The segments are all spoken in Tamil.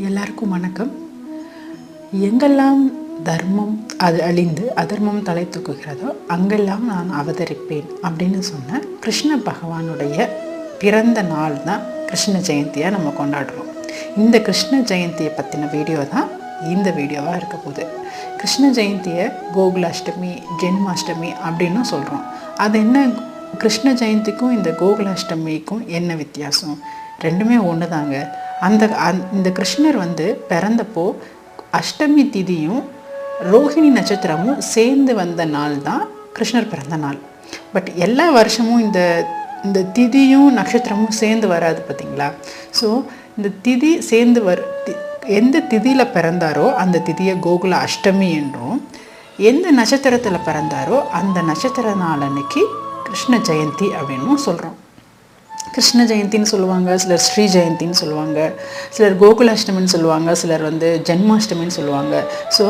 எல்லாருக்கும் வணக்கம். எங்கெல்லாம் தர்மம் அது அழிந்து அதர்மம் தலை தூக்குகிறதோ அங்கெல்லாம் நான் அவதரிப்பேன் அப்படின்னு சொன்ன கிருஷ்ண பகவானுடைய பிறந்த நாள் தான் கிருஷ்ண ஜெயந்தியாக நம்ம கொண்டாடுறோம். இந்த கிருஷ்ண ஜெயந்தியை பற்றின வீடியோ தான் இந்த வீடியோவாக இருக்க போகுது. கிருஷ்ண ஜெயந்தியை கோகுலாஷ்டமி ஜென்மாஷ்டமி அப்படின்னு சொல்கிறோம் அது என்ன கிருஷ்ண ஜெயந்திக்கும் இந்த கோகுலாஷ்டமிக்கும் என்ன வித்தியாசம்? ரெண்டுமே ஒன்று தாங்க அந்த அந்- இந்த கிருஷ்ணர் வந்து பிறந்தப்போ அஷ்டமி திதியும் ரோஹிணி நட்சத்திரமும் சேர்ந்து வந்த நாள் தான் கிருஷ்ணர் பிறந்த நாள். பட் எல்லா வருஷமும் இந்த இந்த திதியும் நட்சத்திரமும் சேர்ந்து வராது பார்த்தீங்களா? ஸோ இந்த திதி சேர்ந்து வர் எந்த திதியில் பிறந்தாரோ அந்த திதியை கோகுல அஷ்டமி என்றும் எந்த நட்சத்திரத்தில் பிறந்தாரோ அந்த நட்சத்திர நாள் அன்னைக்கு கிருஷ்ண ஜெயந்தி அப்படின்னும் சொல்கிறோம் கிருஷ்ண ஜெயந்தின்னு சொல்லுவாங்க சிலர் ஸ்ரீ ஜெயந்தின்னு சொல்லுவாங்க சிலர் கோகுலாஷ்டமின்னு சொல்லுவாங்க சிலர் வந்து ஜென்மாஷ்டமின்னு சொல்லுவாங்க. ஸோ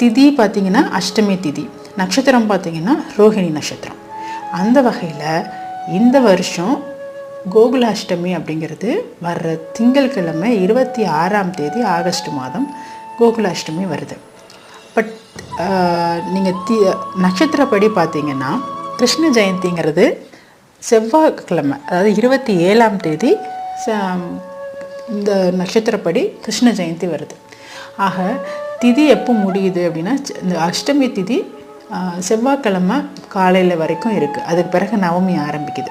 திதி பார்த்திங்கன்னா அஷ்டமி திதி நட்சத்திரம் பார்த்திங்கன்னா ரோஹிணி நட்சத்திரம். அந்த வகையில் இந்த வருஷம் கோகுலாஷ்டமி அப்படிங்கிறது வர்ற திங்கட்கிழமை இருபத்தி ஆறாம் தேதி ஆகஸ்ட் மாதம் கோகுலாஷ்டமி வருது. பட் நீங்கள் தி நட்சத்திரப்படி பார்த்தீங்கன்னா கிருஷ்ண ஜெயந்திங்கிறது செவ்வாய்க்கிழமை அதாவது இருபத்தி ஏழாம் தேதி ச- இந்த நட்சத்திரப்படி கிருஷ்ண ஜெயந்தி வருது. ஆக திதி எப்போ முடியுது அப்படின்னா இந்த அஷ்டமி திதி செவ்வாய்க்கிழமை காலையில் வரைக்கும் இருக்குது அதுக்கு பிறகு நவமி ஆரம்பிக்குது.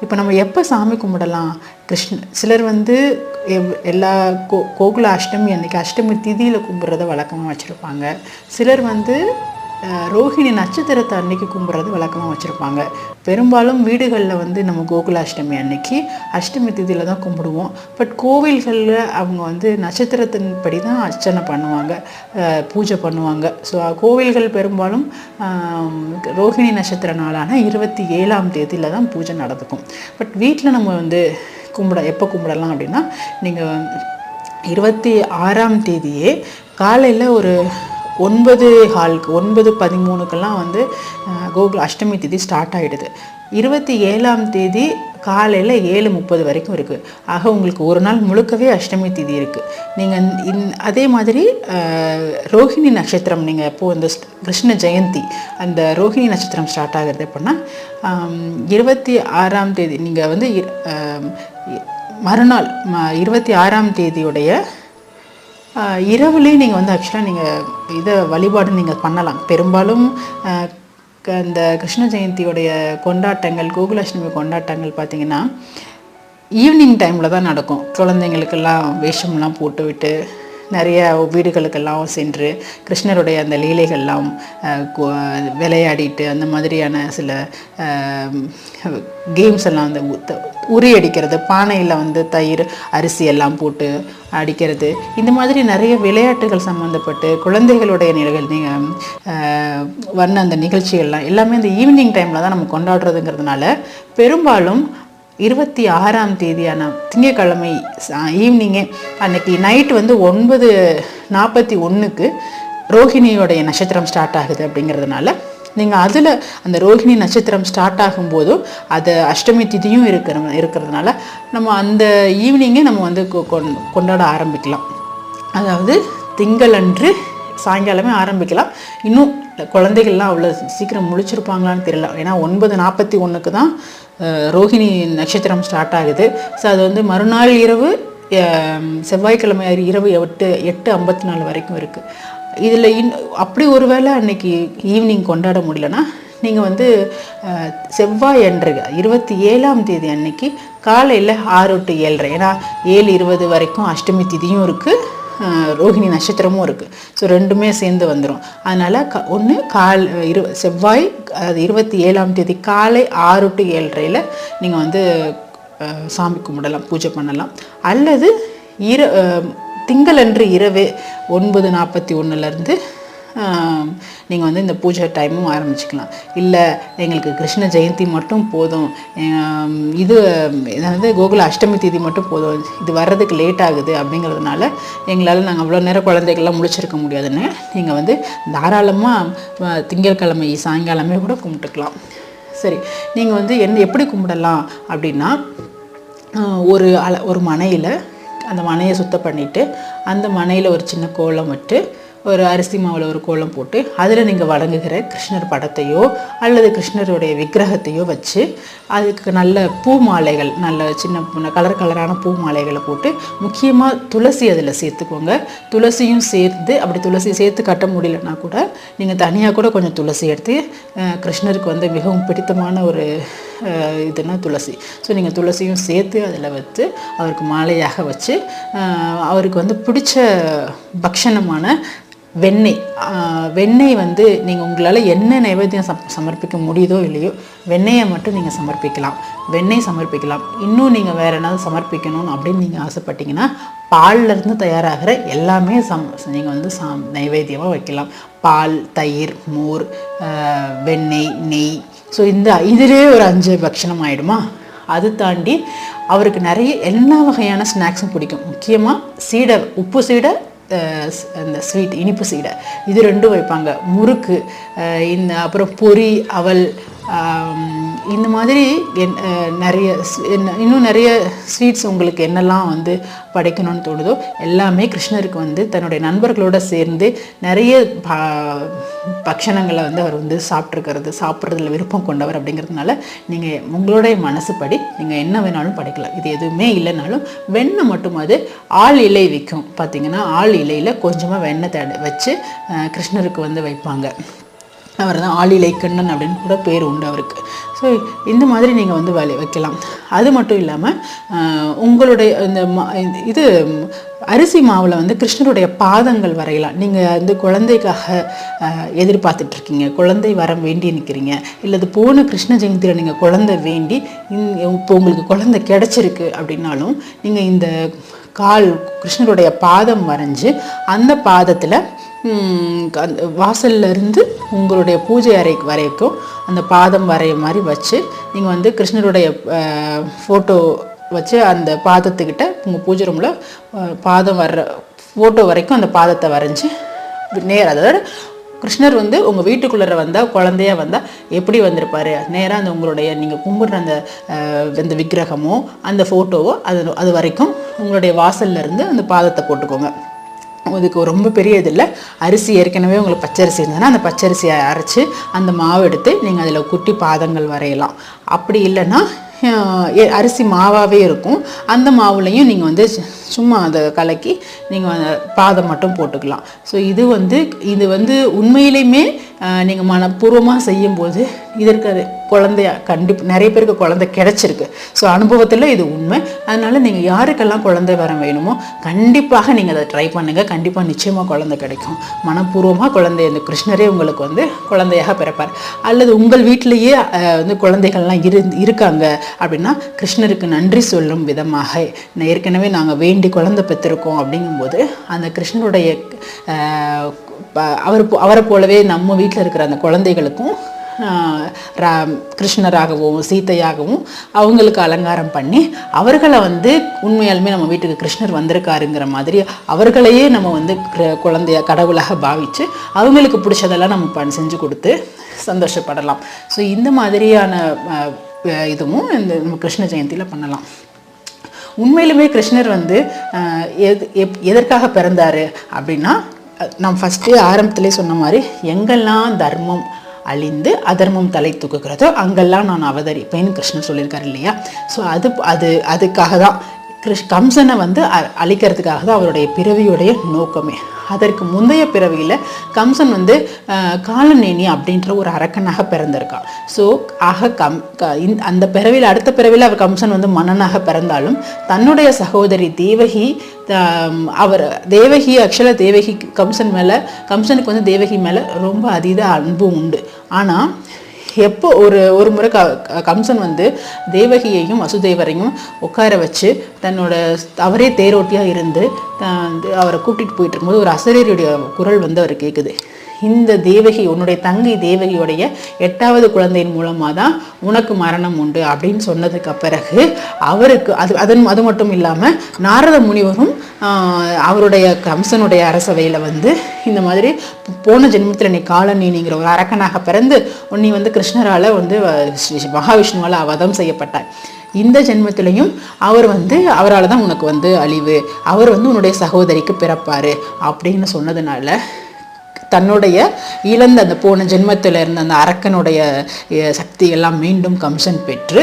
இப்போ நம்ம எப்போ சாமி கும்பிடலாம்? கிருஷ்ண சிலர் வந்து எவ்- எல்லா கோ கோகுல அஷ்டமி அன்னைக்கு அஷ்டமி திதியில் கும்பிட்றத வழக்கமாக வச்சுருப்பாங்க. சிலர் வந்து ரோஹிணி நட்சத்திரத்தை அன்னைக்கு கும்பிட்றது வழக்கமாக வச்சுருப்பாங்க. பெரும்பாலும் வீடுகளில் வந்து நம்ம கோகுலாஷ்டமி அன்னைக்கு அஷ்டமி திதியில் தான் கும்பிடுவோம். பட் கோவில்களில் அவங்க வந்து நட்சத்திரத்தின் படி தான் அர்ச்சனை பண்ணுவாங்க. பூஜை பண்ணுவாங்க. ஸோ கோவில்கள் பெரும்பாலும் ரோஹிணி நட்சத்திர நாளான இருபத்தி ஏழாம் தேதியில் தான் பூஜை நடந்துக்கும். பட் வீட்டில் நம்ம வந்து கும்பிட எப்போ கும்பிடலாம் அப்படின்னா நீங்கள் இருபத்தி ஆறாம் தேதியே காலையில் ஒரு ஒன்பது ஹாலுக்கு ஒன்பது பதிமூணுக்கெல்லாம் வந்து கோகுல் கோகுல அஷ்டமி திதி ஸ்டார்ட் ஆகிடுது இருபத்தி ஏழாம் தேதி காலையில் ஏழு முப்பது வரைக்கும் இருக்குது ஆக உங்களுக்கு ஒரு நாள் முழுக்கவே அஷ்டமி திதி இருக்குது நீங்கள் இன் அதே மாதிரி ரோஹிணி நட்சத்திரம் நீங்கள் இப்போது இந்த கிருஷ்ண ஜெயந்தி அந்த ரோஹிணி நட்சத்திரம் ஸ்டார்ட் ஆகிறது எப்படின்னா இருபத்தி ஆறாம் தேதி நீங்கள் வந்து இ- மறுநாள் ம- இருபத்தி ஆறாம் தேதியுடைய இரவுலேயே நீங்கள் வந்து ஆக்சுவலாக நீங்கள் இதை வழிபாடு நீங்கள் பண்ணலாம். பெரும்பாலும் க- இந்த கிருஷ்ண ஜெயந்தியோடைய கொண்டாட்டங்கள் கோகுலாஷ்டமி கொண்டாட்டங்கள் பார்த்தீங்கன்னா ஈவினிங் டைமில் தான் நடக்கும். குழந்தைங்களுக்கெல்லாம் வேஷம்லாம் போட்டு விட்டு நிறைய வீடுகளுக்கெல்லாம் சென்று கிருஷ்ணருடைய அந்த லீலைகள்லாம் விளையாடிட்டு அந்த மாதிரியான சில கேம்ஸ் எல்லாம் வந்து உரி அடிக்கிறது பானையில் வந்து தயிர் அரிசி எல்லாம் போட்டு அடிக்கிறது. இந்த மாதிரி நிறைய விளையாட்டுகள் சம்மந்தப்பட்டு குழந்தைகளுடைய நிலைகள் நீங்கள் வர்ண அந்த நிகழ்ச்சிகள்லாம் எல்லாமே இந்த ஈவினிங் டைமில் தான் நம்ம கொண்டாடுறதுங்கிறதுனால பெரும்பாலும் இருபத்தி ஆறாம் தேதியான திங்கக்கிழமை ஈவினிங்கே அன்னைக்கு நைட் வந்து ஒன்பது நாற்பத்தி ஒன்றுக்கு ரோஹிணியோடைய நட்சத்திரம் ஸ்டார்ட் ஆகுது அப்படிங்கிறதுனால நீங்கள் அதில் அந்த ரோஹிணி நட்சத்திரம் ஸ்டார்ட் ஆகும்போதும் அது அஷ்டமி திதியும் இருக்கிற இருக்கிறதுனால நம்ம அந்த ஈவினிங்கே நம்ம வந்து கொ- கொண்- கொண்டாட ஆரம்பிக்கலாம். அதாவது திங்களன்று சாயங்காலமே ஆரம்பிக்கலாம். இன்னும் குழந்தைகள்லாம் அவ்வளோ சீக்கிரம் முழிச்சிருப்பாங்களான்னு தெரியல. ஏன்னா ஒன்பது நாற்பத்தி ஒன்றுக்கு தான் ரோஹிணி நட்சத்திரம் ஸ்டார்ட் ஆகுது. ஸோ அது வந்து மறுநாள் இரவு செவ்வாய்க்கிழமை இரவு எட்டு எட்டு ஐம்பத்தி நாலு வரைக்கும் இருக்குது இதில் இன் அப்படி ஒருவேளை அன்னைக்கு ஈவினிங் கொண்டாட முடியலன்னா நீங்கள் வந்து செவ்வாய் அன்று இருபத்தி ஏழாம் தேதி அன்னைக்கு காலையில் ஆறு டு ஏழரை ஏன்னா ஏழு இருபது வரைக்கும் அஷ்டமி திதியும் இருக்குது ரோஹிணி நட்சத்திரமும் இருக்குது ஸோ ரெண்டுமே சேர்ந்து வந்துடும் அதனால் க ஒன்று கால் இரு செவ்வாய் அது இருபத்தி ஏழாம் தேதி காலை ஆறு டு ஏழரையில் நீங்கள் வந்து சாமி கும்பிடலாம் பூஜை பண்ணலாம். அல்லது இர திங்களன்று இரவு ஒன்பது நாற்பத்தி ஒன்றுலேருந்து நீங்கள் வந்து இந்த பூஜை டைமும் ஆரம்பிச்சுக்கலாம். இல்லை எங்களுக்கு கிருஷ்ண ஜெயந்தி மட்டும் போதும். இது அதாவது கோகுல அஷ்டமி தேதி மட்டும் போதும். இது வர்றதுக்கு லேட் ஆகுது அப்படிங்கிறதுனால எங்களால் நாங்கள் அவ்வளோ நேரம் குழந்தைகள்லாம் முழிச்சிருக்க முடியாதுன்னு நீங்கள் வந்து தாராளமாக திங்கட்கிழமை சாயங்காலமே கூட கும்பிட்டுக்கலாம். சரி நீங்கள் வந்து என்ன எப்படி கும்பிடலாம் அப்படின்னா ஒரு அல ஒரு மனையில் அந்த மனையை சுத்தம் பண்ணிவிட்டு அந்த மனையில் ஒரு சின்ன கோலம் விட்டு ஒரு அரிசி மாவில் ஒரு கோலம் போட்டு அதில் நீங்கள் வணங்குகிற கிருஷ்ணர் படத்தையோ அல்லது கிருஷ்ணருடைய விக்கிரகத்தையோ வச்சு அதுக்கு நல்ல பூ மாலைகள் நல்ல சின்ன கலர் கலரான பூ மாலைகளை போட்டு முக்கியமாக துளசி அதில் சேர்த்துக்கோங்க. துளசியும் சேர்த்து அப்படி துளசி சேர்த்து கட்ட முடியலன்னா கூட நீங்கள் தனியாக கூட கொஞ்சம் துளசி எடுத்து கிருஷ்ணருக்கு வந்து மிகவும் பிடித்தமான ஒரு இதுனா துளசி. ஸோ நீங்கள் துளசியும் சேர்த்து அதில் வச்சு அவருக்கு மாலையாக வச்சு அவருக்கு வந்து பிடிச்ச பக்ஷணமான வெண்ணெய். வெண்ணெய் வந்து நீங்கள் உங்களால் என்ன நைவேத்தியம் சம் சமர்ப்பிக்க முடியுதோ இல்லையோ வெண்ணெயை மட்டும் நீங்கள் சமர்ப்பிக்கலாம். வெண்ணெய் சமர்ப்பிக்கலாம். இன்னும் நீங்கள் வேறு ஏதாவது சமர்ப்பிக்கணும்னு அப்படின்னு நீங்கள் ஆசைப்பட்டீங்கன்னா பால்லேருந்து தயாராகிற எல்லாமே சம் நீங்கள் வந்து சா நைவேத்தியமாக வைக்கலாம். பால் தயிர் மோர் வெண்ணெய் நெய். ஸோ இந்த இதிலே ஒரு அஞ்சு பக்ஷணம் ஆகிடுமா அது தாண்டி அவருக்கு நிறைய எல்லா வகையான ஸ்நாக்ஸும் பிடிக்கும். முக்கியமாக சீடை உப்பு சீடை இந்த அந்த ஸ்வீட் இனிப்பு சீடை இது ரெண்டும் வைப்பாங்க. முறுக்கு இந்த அப்புறம் பொரி அவல் இந்த மாதிரி என் நிறைய என்ன- இன்னும் நிறைய ஸ்வீட்ஸ் உங்களுக்கு என்னெல்லாம் வந்து படைக்கணும்னு தோணுதோ எல்லாமே கிருஷ்ணருக்கு வந்து தன்னுடைய நண்பர்களோடு சேர்ந்து நிறைய ப- பக்ஷணங்களை வந்து அவர் வந்து சாப்பிட்ருக்கிறது சாப்பிட்றதுல விருப்பம் கொண்டவர் அப்படிங்கிறதுனால நீங்கள் உங்களுடைய மனசுப்படி நீங்கள் என்ன வேணாலும் படைக்கலாம். இது எதுவுமே இல்லைனாலும் வெண்ணெய் மட்டும் அது ஆள் இலை விற்கும். பார்த்தீங்கன்னா ஆள் இலையில் கொஞ்சமாக வெண்ணெய் தட வச்சு கிருஷ்ணருக்கு வந்து வைப்பாங்க. அவர் தான் ஆளிலை கண்ணன் அப்படின்னு கூட பேர் உண்டு அவருக்கு. ஸோ இந்த மாதிரி நீங்கள் வந்து வேலை வைக்கலாம். அது மட்டும் இல்லாமல் உங்களுடைய இந்த மா இது அரிசி மாவில் வந்து கிருஷ்ணருடைய பாதங்கள் வரையலாம். நீங்கள் வந்து குழந்தைக்காக எதிர்பார்த்துட்ருக்கீங்க. குழந்தை வரம் வேண்டி நிற்கிறீங்க இல்லது போன கிருஷ்ண ஜெயந்தியில் நீங்கள் குழந்தை வேண்டி இப்போ உங்களுக்கு குழந்தை கிடச்சிருக்கு அப்படின்னாலும் நீங்கள் இந்த கால் கிருஷ்ணருடைய பாதம் வரைஞ்சி அந்த பாதத்தில் அந்த வாசல்ல இருந்து உங்களுடைய பூஜை அறை வரைக்கும் அந்த பாதம் வரைய மாதிரி வச்சு நீங்கள் வந்து கிருஷ்ணருடைய ஃபோட்டோ வச்சு அந்த பாதத்துக்கிட்ட உங்கள் பூஜை ரூமில் பாதம் வர்ற ஃபோட்டோ வரைக்கும் அந்த பாதத்தை வரைஞ்சி நேர் அதாவது கிருஷ்ணர் வந்து உங்கள் வீட்டுக்குள்ளே வந்தால் குழந்தையா வந்தால் எப்படி வந்திருப்பார்? நேராக அந்த உங்களுடைய நீங்கள் கும்பிட்ற அந்த அந்த விக்கிரகமோ அந்த ஃபோட்டோவோ அது அது வரைக்கும் உங்களுடைய வாசல்லேருந்து அந்த பாதத்தை போட்டுக்கோங்க. இதுக்கு ரொம்ப பெரிய இது இல்லை. அரிசி ஏற்கனவே உங்களுக்கு பச்சரிசி இருந்ததுன்னா அந்த பச்சரிசியை அரைச்சி அந்த மாவு எடுத்து நீங்கள் அதில் குட்டி பாதங்கள் வரையலாம். அப்படி இல்லைன்னா எ- அரிசி மாவாகவே இருக்கும். அந்த மாவுலையும் நீங்கள் வந்து சும்மா அதை கலக்கி நீங்கள் அந்த பாதம் மட்டும் போட்டுக்கலாம். ஸோ இது வந்து இது வந்து உண்மையிலையுமே நீங்கள் மனப்பூர்வமாக செய்யும்போது இதற்கு அது குழந்தையா கண்டிப்பாக நிறைய பேருக்கு குழந்தை கிடைச்சிருக்கு. ஸோ அனுபவத்தில் இது உண்மை. அதனால் நீங்கள் யாருக்கெல்லாம் குழந்தை வரம் வேணுமோ கண்டிப்பாக நீங்கள் அதை ட்ரை பண்ணுங்கள் கண்டிப்பாக நிச்சயமாக குழந்தை கிடைக்கும். மனப்பூர்வமாக குழந்தை இந்த கிருஷ்ணரே உங்களுக்கு வந்து குழந்தையாக பிறப்பார். அல்லது உங்கள் வீட்டிலேயே வந்து குழந்தைகள்லாம் இரு இருக்காங்க அப்படின்னா கிருஷ்ணருக்கு நன்றி சொல்லும் விதமாக ஏற்கனவே நாங்கள் வேண்டி குழந்தை பெற்றிருக்கோம் அப்படிங்கும்போது அந்த கிருஷ்ணருடைய அவர் அவரை போலவே நம்ம வீட்டில் இருக்கிற அந்த குழந்தைகளுக்கும் ரா- கிருஷ்ணராகவும் சீத்தையாகவும் அவங்களுக்கு அலங்காரம் பண்ணி அவர்களை வந்து உண்மையாலுமே நம்ம வீட்டுக்கு கிருஷ்ணர் வந்திருக்காருங்கிற மாதிரி அவர்களையே நம்ம வந்து குழந்தைய கடவுளாக பாவிச்சு அவங்களுக்கு பிடிச்சதெல்லாம் நம்ம பண் செஞ்சு கொடுத்து சந்தோஷப்படலாம். ஸோ இந்த மாதிரியான இதுவும் இந்த நம்ம கிருஷ்ண ஜெயந்தியில் பண்ணலாம். உண்மையிலுமே கிருஷ்ணர் வந்து எது எப் எதற்காக பிறந்தாரு அப்படின்னா நான் ஃபஸ்ட்டு ஆரம்பத்திலே சொன்ன மாதிரி எங்கெல்லாம் தர்மம் அழிந்து அதர்மம் தலை தூக்குகிறதோ அங்கெல்லாம் நான் அவதரிப்பேன்னு கிருஷ்ணன் சொல்லியிருக்காரு இல்லையா? ஸோ அது அது அதுக்காக தான் கிருஷ் கம்சனை வந்து அ- அழிக்கிறதுக்காக தான் அவருடைய பிறவியுடைய நோக்கமே. அதற்கு முந்தைய பிறவியில் கம்சன் வந்து காலநேனி அப்படின்ற ஒரு அரக்கனாக பிறந்திருக்கான் ஸோ ஆக கம் இந்த- அந்த பிறவியில் அடுத்த பிறவியில் அவர் கம்சன் வந்து மன்னனாக பிறந்தாலும் தன்னுடைய சகோதரி தேவகி அவர் தேவகி அக்ஷல தேவகி கம்சன் மேலே கம்சனுக்கு வந்து தேவகி மேலே ரொம்ப அதீத அன்பு உண்டு. ஆனால் எப்போ ஒரு ஒரு முறை க கம்சன் வந்து தேவகியையும் வசுதேவரையும் உட்கார வச்சு தன்னோட அவரே தேரோட்டியாக இருந்து வந்து அவரை கூட்டிகிட்டு போயிட்டு இருக்கும்போது ஒரு அசரீருடைய குரல் வந்து அவர் கேட்குது இந்த தேவகி உன்னுடைய தங்கை தேவகியுடைய எட்டாவது குழந்தையின் மூலமாக தான் உனக்கு மரணம் உண்டு அப்படின்னு சொன்னதுக்கு பிறகு அவருக்கு அது அதன் அது மட்டும் இல்லாமல் நாரத முனிவரும் அவருடைய கம்சனுடைய அரசவையில் வந்து இந்த மாதிரி போன ஜென்மத்தில் நீ காலநீனிங்கிற ஒரு அரக்கனாக பிறந்து நீ வந்து கிருஷ்ணரால் வந்து ஸ்ரீ- மகாவிஷ்ணுவால் அவதம் செய்யப்பட்டாய். இந்த ஜென்மத்திலையும் அவர் வந்து அவரால் தான் உனக்கு வந்து அழிவு அவர் வந்து உன்னுடைய சகோதரிக்கு பிறப்பார் அப்படின்னு சொன்னதுனால தன்னுடைய இழந்த அந்த போன ஜென்மத்தில் இருந்த அந்த அரக்கனுடைய சக்தி எல்லாம் மீண்டும் கம்சன் பெற்று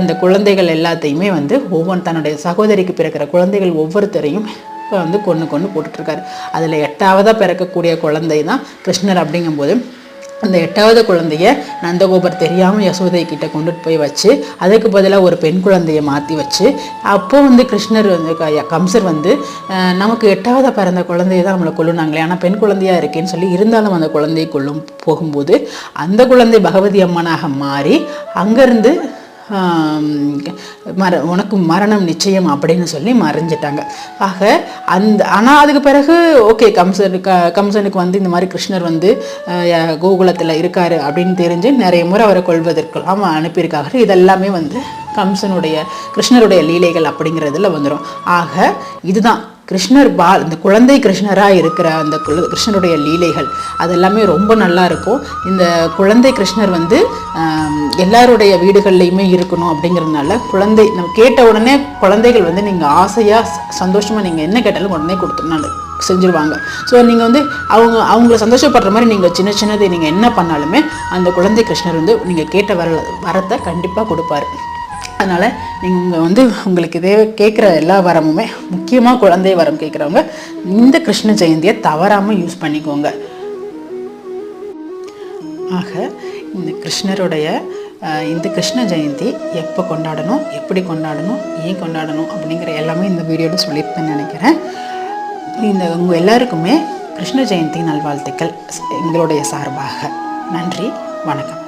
அந்த குழந்தைகள் எல்லாத்தையுமே வந்து ஒவ்வொரு தன்னுடைய சகோதரிக்கு பிறக்கிற குழந்தைகள் ஒவ்வொருத்தரையும் இப்போ வந்து கொன்று கொன்று போட்டுட்ருக்காரு. அதில் எட்டாவதாக பிறக்கக்கூடிய குழந்தை தான் கிருஷ்ணர் அப்படிங்கும்போது அந்த எட்டாவது குழந்தைய நந்தகோபர் தெரியாமல் யசோதை கிட்ட கொண்டுட்டு போய் வச்சு அதுக்கு பதிலாக ஒரு பெண் குழந்தைய மாற்றி வச்சு அப்போது வந்து கிருஷ்ணர் வந்து கம்சர் வந்து நமக்கு எட்டாவது பிறந்த குழந்தைய தான் நம்மளை கொள்ளுனாங்களே ஆனால் பெண் குழந்தையாக இருக்கேன்னு சொல்லி இருந்தாலும் அந்த குழந்தையை கொள்ளும் போகும்போது அந்த குழந்தை பகவதி அம்மனாக மாறி அங்கேருந்து மர உனக்கு மரணம் நிச்சயம் அப்படின்னு சொல்லி மறைஞ்சிட்டாங்க. ஆக அந்த ஆனால் அதுக்கு பிறகு ஓகே கம்சன் க கம்சனுக்கு வந்து இந்த மாதிரி கிருஷ்ணர் வந்து கோகுலத்தில் இருக்காரு அப்படின்னு தெரிஞ்சு நிறைய முறை அவரை கொள்வதற்கெல்லாம் அனுப்பியிருக்காங்க. இதெல்லாமே வந்து கம்சனுடைய கிருஷ்ணருடைய லீலைகள் அப்படிங்கிறதுல வந்துடும் ஆக இதுதான். கிருஷ்ணர் பால் இந்த குழந்தை கிருஷ்ணராக இருக்கிற அந்த கிருஷ்ணருடைய லீலைகள் அது எல்லாமே ரொம்ப நல்லா இருக்கும். இந்த குழந்தை கிருஷ்ணர் வந்து எல்லாருடைய வீடுகள்லையுமே இருக்கணும் அப்படிங்கிறதுனால குழந்தை நம்ம கேட்ட உடனே குழந்தைகள் வந்து நீங்கள் ஆசையாக சந்தோஷமாக நீங்கள் என்ன கேட்டாலும் உடனே கொடுத்துருனால செஞ்சுருவாங்க. ஸோ நீங்கள் வந்து அவங்க அவங்கள சந்தோஷப்படுற மாதிரி நீங்கள் சின்ன சின்னது நீங்கள் என்ன பண்ணாலுமே அந்த குழந்தை கிருஷ்ணர் வந்து நீங்கள் கேட்ட வர வரத்தை கண்டிப்பாக கொடுப்பாரு. அதனால் நீங்கள் வந்து உங்களுக்கு இதே கேட்குற எல்லா வரமுமே முக்கியமாக குழந்தை வரம் கேட்குறவங்க இந்த கிருஷ்ண ஜெயந்தியை தவறாமல் யூஸ் பண்ணிக்கோங்க. ஆக இந்த கிருஷ்ணருடைய இந்த கிருஷ்ண ஜெயந்தி எப்போ கொண்டாடணும் எப்படி கொண்டாடணும் ஏன் கொண்டாடணும் அப்படிங்கிற எல்லாமே இந்த வீடியோவில் சொல்லியிருப்பேன்னு நினைக்கிறேன். இந்த உங்கள் எல்லாருக்குமே கிருஷ்ண ஜெயந்தி நல்வாழ்த்துக்கள் எங்களுடைய சார்பாக. நன்றி வணக்கம்.